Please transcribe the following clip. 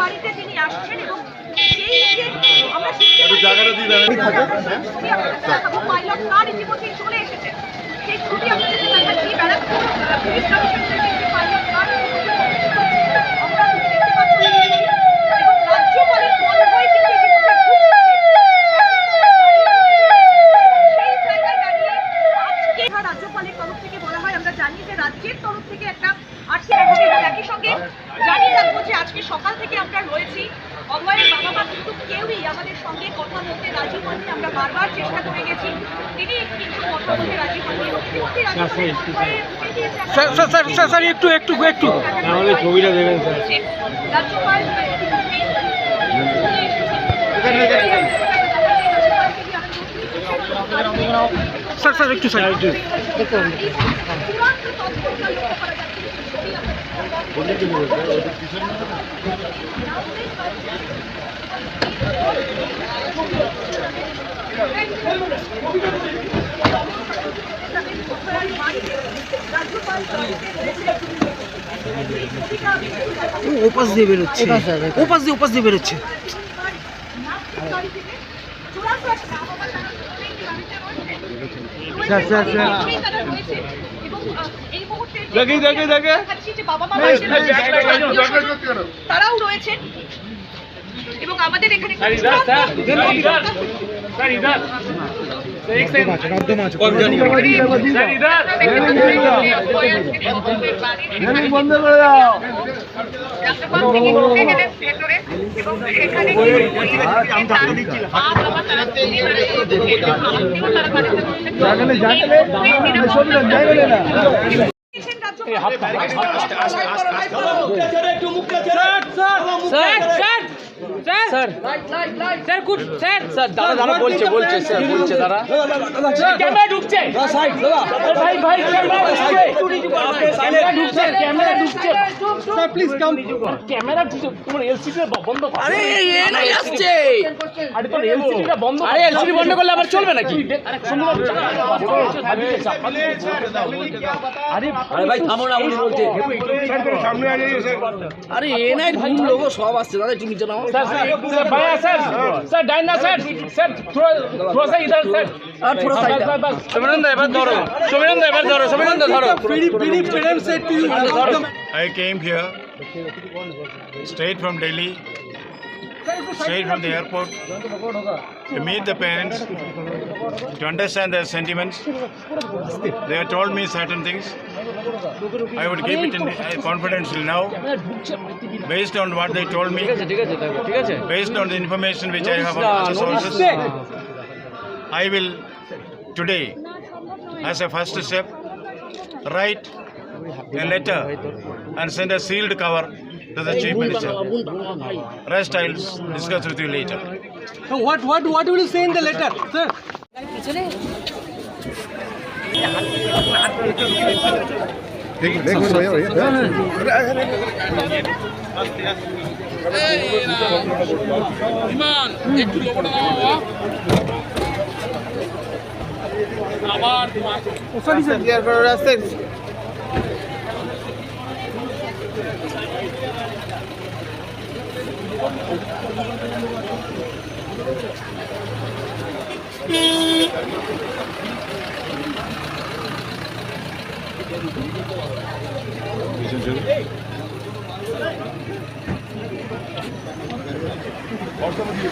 বাড়িতে তিনি আসছেন এবং আমরা। পাইলট কার ইতিমধ্যেই চলে এসেছে। সেই ছবি আপনাদের দেখাচ্ছি ব্যারাকপুর পুলিশ পাইলট কার ইতিমধ্যে ইতিমধ্যে রাজ্যপালের তরফ থেকে বলা হয় আমরা জানি যে রাজ্যের তরফ থেকে একটা এবং একই সঙ্গে জানিয়ে রাখব যে আজকে সকাল থেকে আমরা রয়েছি অভয়ের বাবা মা কিন্তু কেউই আমাদের সঙ্গে কথা বলতে রাজি হননি আমরা বারবার চেষ্টা করে গেছি তিনি কিন্তু কথা বলতে রাজি হননি একটা- sir sir sir sir sir একটু একটু ছবিটা দেবেন। স্যার স্যার একটু স্যার একটু ওপাশ দিয়ে বেরোচ্ছে। ওপাশ দিয়ে ওপাশ দিয়ে। বেরোচ্ছে। Sir, sir, sir. দেখি দেখি দেখে বাবা মা তারাও রয়েছেন এবং আমাদের এখানে বন্ধ করে দাও জাগালে জাগালে ছবিটা জাগালে না sir sir good sir sir দাদা দাদা বলছে বলছে স্যার বলছে দাদা ক্যামেরা ঢুকছে ভাই ভাই ক্যামেরা ঢুকছে ক্যামেরা ঢুকছে স্যার প্লিজ কাম ক্যামেরা ঢুকছে তোমার এলসিডি বন্ধ কর আরে এ আসছে straight from Delhi straight from Delhi straight from the airport to meet the parents, to understand their sentiments. They have told me certain things. I would keep it in confidential now, based on what they told me, based on the information which I have on sources. I will today, as a first step, write a letter and send a sealed cover to the chief minister. Rest I'll discuss with you later. So what what what will you say in the letter, sir? আবার sorry sir Ortamı değil.